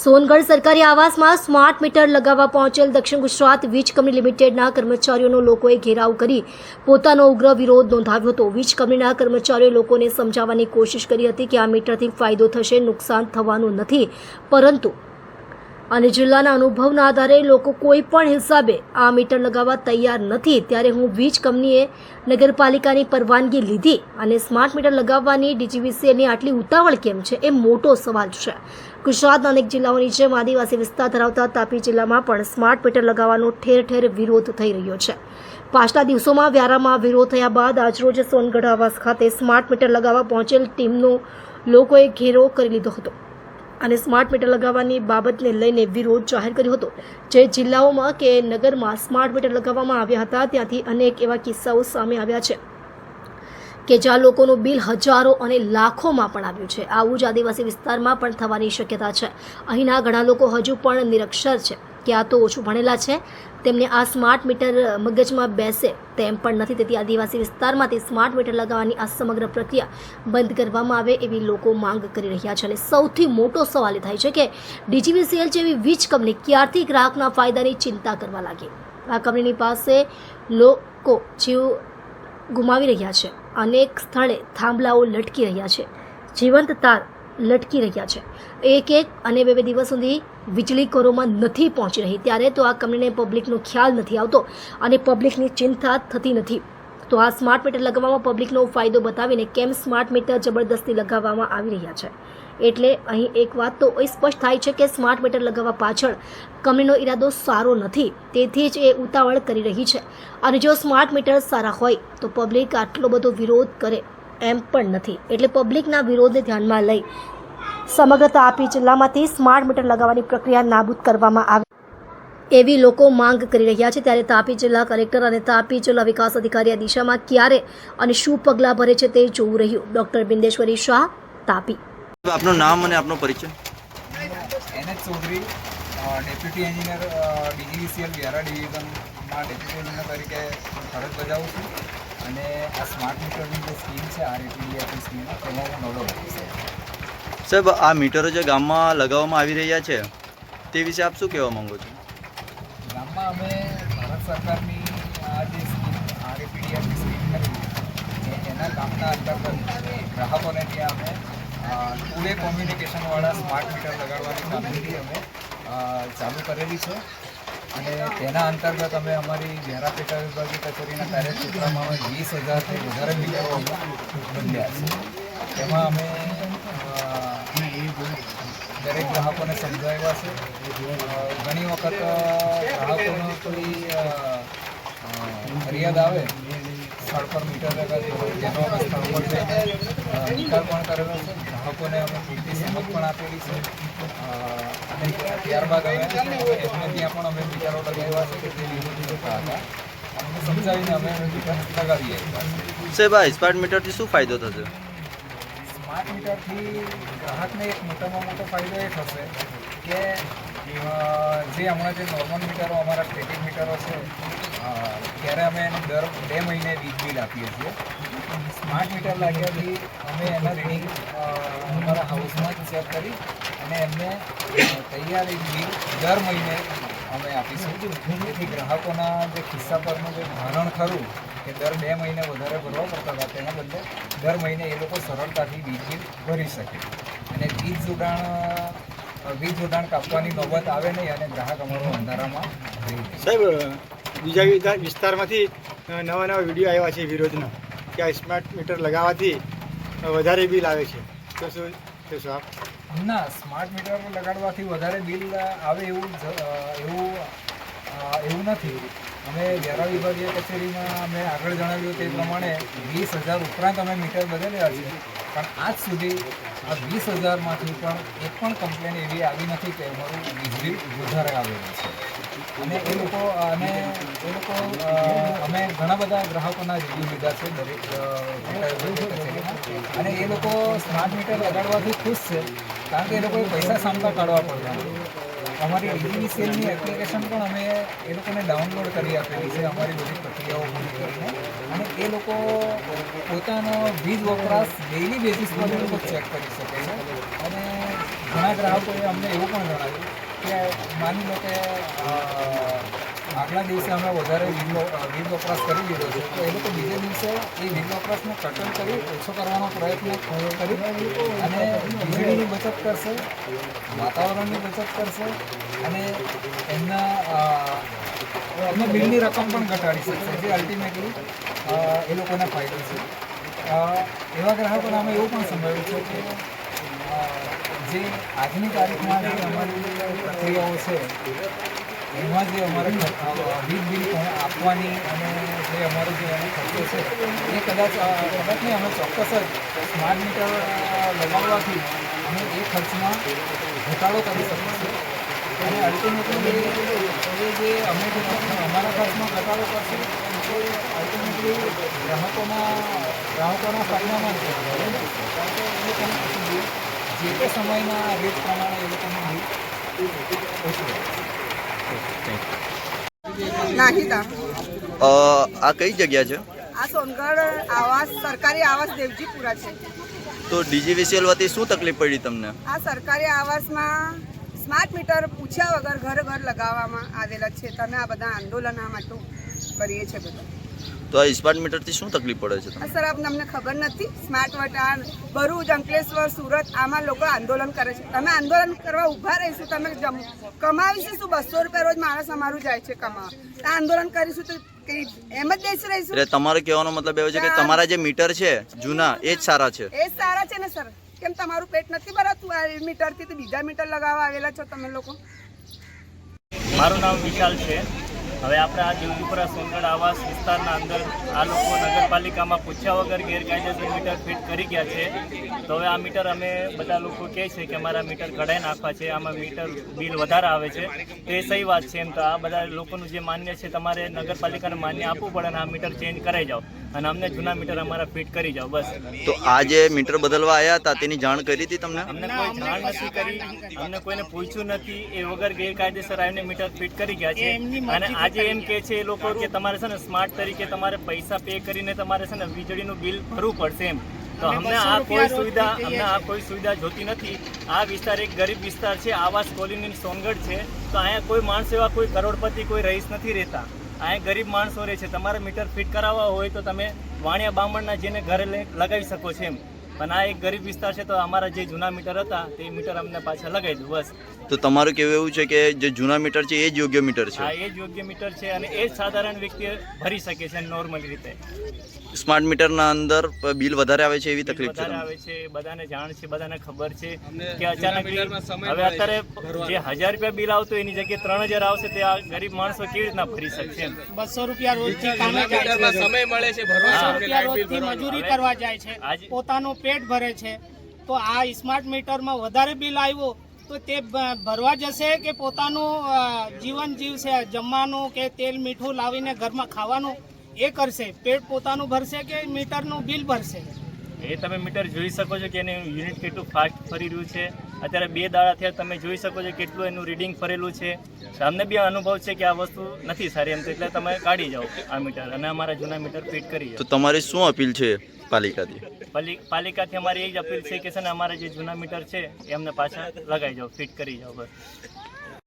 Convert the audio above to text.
સોનગઢ સરકારી આવાસમાં smart meter લગાવવા પહોંચેલ દક્ષિણ ગુજરાત વીજ કંપની લિમિટેડના કર્મચારીઓનો લોકોએ ઘેરાવ કરી પોતાનો ઉગ્ર વિરોધ નોંધાવ્યો હતો. વીજ કંપનીના કર્મચારીઓએ લોકોને સમજાવવાની કોશિશ કરી હતી કે આ મીટરથી ફાયદો થશે, નુકસાન થવાનું નથી, પરંતુ અને જિલ્લાના અનુભવના આધારે લોકો કોઈ પણ હિસાબે આ મીટર લગાવવા તૈયાર નથી. ત્યારે હું વીજ કંપનીએ નગરપાલિકાની પરવાનગી લીધી અને સ્માર્ટ મીટર લગાવવાની ડીજીવીસીએની આટલી ઉતાવળ કેમ છે એ મોટો સવાલ છે. ગુજરાતના અનેક જિલ્લાઓની જેમ આદિવાસી વિસ્તાર ધરાવતા તાપી જિલ્લામાં પણ સ્માર્ટ મીટર લગાવવાનો ઠેર ઠેર વિરોધ થઈ રહ્યો છે. પાછલા દિવસોમાં વ્યારામાં વિરોધ થયા બાદ આજરોજ સોનગઢ આવાસ ખાતે સ્માર્ટ મીટર લગાવવા પહોંચેલ ટીમનો લોકોએ ઘેરો કરી લીધો હતો. અને સ્માર્ટ મીટર લગાવવાની બાબતને લઈને વિરોધ જાહેર કર્યો હતો. જે જિલ્લાઓમાં કે નગરમાં સ્માર્ટ મીટર લગાવવામાં આવ્યા હતા, ત્યાંથી અનેક એવા કિસ્સાઓ સામે આવ્યા છે. કે જ્યાં લોકોનું બિલ હજારો અને લાખોમાં પણ આવ્યું છે. આવું જ આદિવાસી વિસ્તારમાં પણ થવાની શક્યતા છે. અહીંના ઘણા લોકો હજુ પણ નિરક્ષર છે. કે આ તો ઓછું ભણેલા છે. તેમને આ સ્માર્ટ મીટર મગજમાં બેસે તેમ પણ નથી. તેથી આદિવાસી વિસ્તારમાંથી સ્માર્ટ મીટર લગાવવાની આ સમગ્ર પ્રક્રિયા બંધ કરવામાં આવે એવી લોકો માંગ કરી રહ્યા છે. અને સૌથી મોટો સવાલ એ થાય છે કે ડીજીવીસીએલ જેવી વીજ કંપની ક્યારથી ગ્રાહકના ફાયદાની ચિંતા કરવા લાગી? આ કંપનીની પાસે લોકો જીવ ગુમાવી રહ્યા છે. અનેક સ્થળે થાંભલાઓ લટકી રહ્યા છે. જીવંત તાર લટકી રહ્યા છે. એક એક અને બે બે દિવસ સુધી વીજળી કરોમાં નથી પહોંચી રહી. ત્યારે તો આ કંપનીને પબ્લિકનો ખ્યાલ નથી આવતો અને પબ્લિકની ચિંતા થતી નથી. તો આ સ્માર્ટ મીટર લગાવવામાં પબ્લિકનો ફાયદો બતાવીને કેમ સ્માર્ટ મીટર જબરદસ્તી લગાવવામાં આવી રહ્યા છે? એટલે અહીં એક વાત તો એ સ્પષ્ટ થાય છે કે સ્માર્ટ મીટર લગાવવા પાછળ કંપનીનો ઈરાદો સારો નથી, તેથી જ એ ઉતાવળ કરી રહી છે. અને જો સ્માર્ટ મીટર સારા હોય, તો પબ્લિક આટલો બધો વિરોધ કરે એમ પણ નથી. એટલે પબ્લિકના વિરોધને ધ્યાનમાં લઈ સમગ્ર તાપી જિલ્લામાંથી સ્માર્ટ મીટર લગાવવાની પ્રક્રિયા નાબૂદ કરવામાં આવે. એવી લોકો માંગ કરી રહ્યા છે ત્યારે તાપી જિલ્લા કલેક્ટર અને તાપી જિલ્લા વિકાસ અધિકારી આ દિશામાં ક્યારે અને શું પગલાં ભરે છે તે જોવું રહ્યું. ડોક્ટર બિંદેશ્વરી શાહ તાપી. આપનું નામ અને આપનો પરિચય? NH Chaudhary deputy engineer DGVCL Vyara ડિવિઝનમાં deputy engineer તરીકે ફરજ બજાવું છું. અને આ સ્માર્ટ મીટરની જે સ્કીમ છે આરએપીડીએફની સ્કીમ તેમાં હું નવડો સાહેબ આ મીટરો જે ગામમાં લગાવવામાં આવી રહ્યા છે તે વિશે આપ શું કહેવા માગો છો? સરકારની આ જે સ્કીમ આરએપીડીએફની સ્કીમ કરી એના કામના અંતર્ગત ગ્રાહકોને ત્યાં અમે ટુડે કોમ્યુનિકેશનવાળા સ્માર્ટ મીટર લગાડવાની કામગીરી અમે ચાલુ કરેલી છે. અને તેના અંતર્ગત અમે અમારી વ્યારા પેટા વિભાગીય કચેરીના કાર્યક્ષેત્રમાં અમે વીસ હજારથી વધારે મીટરો બંધ્યા છે. તેમાં અમે દરેક ગ્રાહકોને સમજાવ્યા છે. ઘણી વખત ગ્રાહકોનો કોઈ ફરિયાદ આવે, સ્થળ પર મીટર લગાવી જેનો અમે સ્થળ પર નિકાલ પણ કરેલો છે. ગ્રાહકોને અમે પૂરતી સમજ પણ આપેલી છે. અને ત્યારબાદ અમે એમને ત્યાં પણ અમે મીટરો લગાવ્યા છે કે તે વિરોધી હતા સમજાવીને અમે મીટર લગાવીએ સાહેબ, આ સ્માર્ટ મીટરથી શું ફાયદો થશે? સ્માર્ટ મીટરથી ગ્રાહકને એક મોટામાં મોટો ફાયદો એ થશે કે જે હમણાં જે નોર્મલ મીટરો અમારા સ્ટેટિક મીટરો છે ત્યારે અમે એને દર બે મહિને વીજ બિલ આપીએ છીએ. સ્માર્ટ મીટર લાગ્યાથી અમે એના રીડિંગ અમારા હાઉસમાં જ ચેક કરી અને એમને તૈયાર બિલ દર મહિને અમે આપીશું. જેથી ગ્રાહકોના જે ખિસ્સા પરનું જે ભારણ ખરું કે દર બે મહિને વધારે ભરવા પડતા હતા તેના બદલે દર મહિને એ લોકો સરળતાથી વીજ બિલ ભરી શકે. અને વીજ જોડાણ વીજ જોડાણ કાપવાની નોબત આવે નહીં અને ગ્રાહક અમારો અંધારામાં રહી સાહેબ બીજા વિસ્તારમાંથી નવા નવા વીડિયો આવ્યા છે વિરોધના કે આ સ્માર્ટ મીટર લગાવવાથી વધારે બિલ આવે છે. તો શું કહેશો આપ? ના સ્માર્ટ મીટર લગાડવાથી વધારે બિલ આવે એવું એવું એવું નથી. અમે વેરા વિભાગીય કચેરીમાં અમે આગળ જણાવ્યું તે પ્રમાણે વીસ હજાર ઉપરાંત અમે મીટર બદલ્યા છે. પણ આજ સુધી આ વીસ હજારમાંથી પણ એક પણ કમ્પ્લેન એવી આવી નથી કે અમારું વીજળી વધારે આવેલું છે. અને એ લોકો, અને એ લોકો અમે ઘણા બધા ગ્રાહકોના રિવ્યૂ લીધા છે દરેક અને એ લોકો સ્માર્ટ મીટર લગાડવાથી ખુશ છે. કારણ કે એ લોકોએ પૈસા સામતા કાઢવા પડતા અમારી ડીજીવીસીએલની એપ્લિકેશન પણ અમે એ લોકોને ડાઉનલોડ કરી આપેલી છે અમારી બધી પ્રક્રિયાઓ પૂરી કરીને. અને એ લોકો પોતાનો વીજ વપરાશ ડેઇલી બેસિસ પર એ લોકો ચેક કરી શકે છે. અને ઘણા ગ્રાહકોએ અમને એવું પણ જણાવ્યું કે માની લો કે આગલા દિવસે અમે વધારે વીજ વપરાશ કરી દીધો છે, તો એ લોકો બીજે દિવસે એ વીજ વપરાશને કટન કરી ઓછો કરવાનો પ્રયત્ન કરી અને વીજળીની બચત કરશે, વાતાવરણની બચત કરશે અને એમના એમના બિલની રકમ પણ ઘટાડી શકશે, જે અલ્ટિમેટલી એ લોકોને ફાયદો છે. એવા ગ્રાહકોને અમે એવું પણ સંભળાવ્યું છે કે જે આજની તારીખમાં અમારી પ્રક્રિયાઓ છે એમાં જે અમારે વીજ બિલ આપવાની અને જે અમારો જે ખર્ચો છે, એ કદાચ કદાચ નહીં, અમે ચોક્કસ જ સ્માર્ટ મીટર લગાવવાથી અમે એ ખર્ચમાં ઘટાડો કરી શકીશું અને અલ્ટિમેટલી એ જે અમે અમારા ખર્ચમાં ઘટાડો કરશે, એ અલ્ટિમેટલી ગ્રાહકોના ગ્રાહકોના ફાયદામાં જ કારણ કે એ લોકોને જે તે સમયના રેટ પ્રમાણે એ લોકોનું ઓછું નાહિદા આ કઈ જગ્યા છે? આ સોનગઢ આવાસ સરકારી આવાસ દેવજીપુરા છે. તો ડીજીવીસીએલ વતી શું તકલીફ પડી તમને? આ સરકારી આવાસમાં સ્માર્ટ મીટર પૂછ્યા વગર ઘર ઘર લગાવવામાં આવેલા છે. તમે આ બધા આંદોલન આ માટે કરીએ છીએ બધા. તો આ સ્માર્ટ મીટરથી શું તકલીફ પડે છે તમને? સર આપને અમને ખબર નથી. સ્માર્ટ વટાણ ભરૂચ અંકલેશ્વર સુરત આમાં લોકો આંદોલન કરે છે. તમે આંદોલન કરવા ઊભા રહીશું તમે જમ કમાવીશું શું? બસો રૂપિયા રોજ માણસ અમારું જાય છે કમાવા. તો આંદોલન કરીશું તો એમ જ બેસી રહીશું? એટલે તમારે કહેવાનો મતલબ એવો છે કે તમારા જે મીટર છે જૂના એ જ સારા છે? એ જ સારા છે ને સર. કેમ તમારું પેટ નથી ભરાતું આ મીટરથી? તો બીજા મીટર લગાવવા આવેલા છો તમે લોકો. મારું નામ વિશાલ છે. હવે આપણે આ દેવજીપુરા સોનગઢ આવાસ વિસ્તારના અંદર આ લોકો નગરપાલિકામાં પૂછ્યા વગર ગેરકાયદેસર મીટર ફિટ કરી ગયા છે. તો હવે આ મીટર અમે બધા લોકો કહે છે કે અમારા મીટર કઢાઈ નાખવા છે આમાં મીટર બિલ વધારે આવે છે. તો એ સહી વાત છે એમ. તો આ બધા લોકોનું જે માન્ય છે તમારે નગરપાલિકાને માન્ય આપવું પડે અને આ મીટર ચેન્જ કરાઈ જાઓ અને અમને જૂના મીટર અમારા ફિટ કરી જાઓ બસ. તો આ જે મીટર બદલવા આવ્યા હતા તેની જાણ કરી હતી તમને? અમને કોઈ જાણ નથી કરી અમને કોઈને પૂછ્યું નથી એ વગર ગેરકાયદેસર આવીને મીટર ફિટ કરી ગયા છે. અને આજે એમ કે છે એ લોકો કે તમારે છે ને સ્માર્ટ તરીકે તમારે પૈસા પે કરીને તમારે છે ને વીજળીનું બિલ ભરવું પડશે એમ. તો અમને આ કોઈ સુવિધા અમને આ કોઈ સુવિધા જોતી નથી. આ વિસ્તાર એક ગરીબ વિસ્તાર છે આવાસ કોલોની સોનગઢ છે. તો અહીંયા કોઈ માણસ એવા કોઈ કરોડપતિ કોઈ રહીશ નથી રહેતા. અહીંયા ગરીબ માણસો રહે છે. તમારે મીટર ફિટ કરાવવા હોય તો તમે વાણિયા બામણના જેને ઘરે લગાવી શકો છો એમ. પણ આ એક ગરીબ વિસ્તાર છે તો અમારા જે જૂના મીટર હતા તે મીટર અમને પાછા લગાવી દઉં બસ. તો તમારું કેવું એવું છે કે જે જૂના મીટર છે એ જ યોગ્ય મીટર આ હા એ જ યોગ્ય મીટર છે અને એ જ સાધારણ વ્યક્તિ ભરી શકે છે નોર્મલ રીતે. સ્માર્ટ મીટરના અંદર બિલ વધારે આવે છે એવી તકલીફ છે આવે છે બધાને જાણ છે બધાને ખબર છે કે અચાનક હવે અત્યારે જે હજાર રૂપિયા બિલ આવતું એની જગ્યાએ ત્રણ હજાર આવશે તે આ ગરીબ માણસો કેવી રીતના ભરી શકશે બસો રૂપિયા રોજથી કામે જાય સમય મળે છે બસો રૂપિયા રોજથી મજૂરી કરવા જાય છે. પોતાનું પેટ ભરે છે. તો આ સ્માર્ટ મીટરમાં વધારે બિલ આવ્યો તો તે ભરવા જશે કે પોતાનું જીવન જીવશે? જમવાનું કે તેલ મીઠું લાવીને ઘરમાં ખાવાનું? એ કરશે? પેટ પોતાનું ભરશે કે મીટરનું બિલ ભરશે? એ તમે મીટર જોઈ શકો છો કે એનું યુનિટ કેટલું ફાસ્ટ ફરી રહ્યું છે. અત્યારે બે દાડા થયા તમે જોઈ શકો છો કેટલું એનું રીડિંગ ફરેલું છે. અમને બી અનુભવ છે કે આ વસ્તુ નથી સારી એમ તો એટલે તમે કાઢી જાઓ આ મીટર અને અમારા જૂના મીટર ફિટ કરી તો તમારી શું અપીલ છે પાલિકાથી? પાલિકાથી અમારી એ જ અપીલ છે કે છે ને અમારા જે જૂના મીટર છે એ અમને પાછા લગાવી જાઓ ફિટ કરી જાઓ બસ.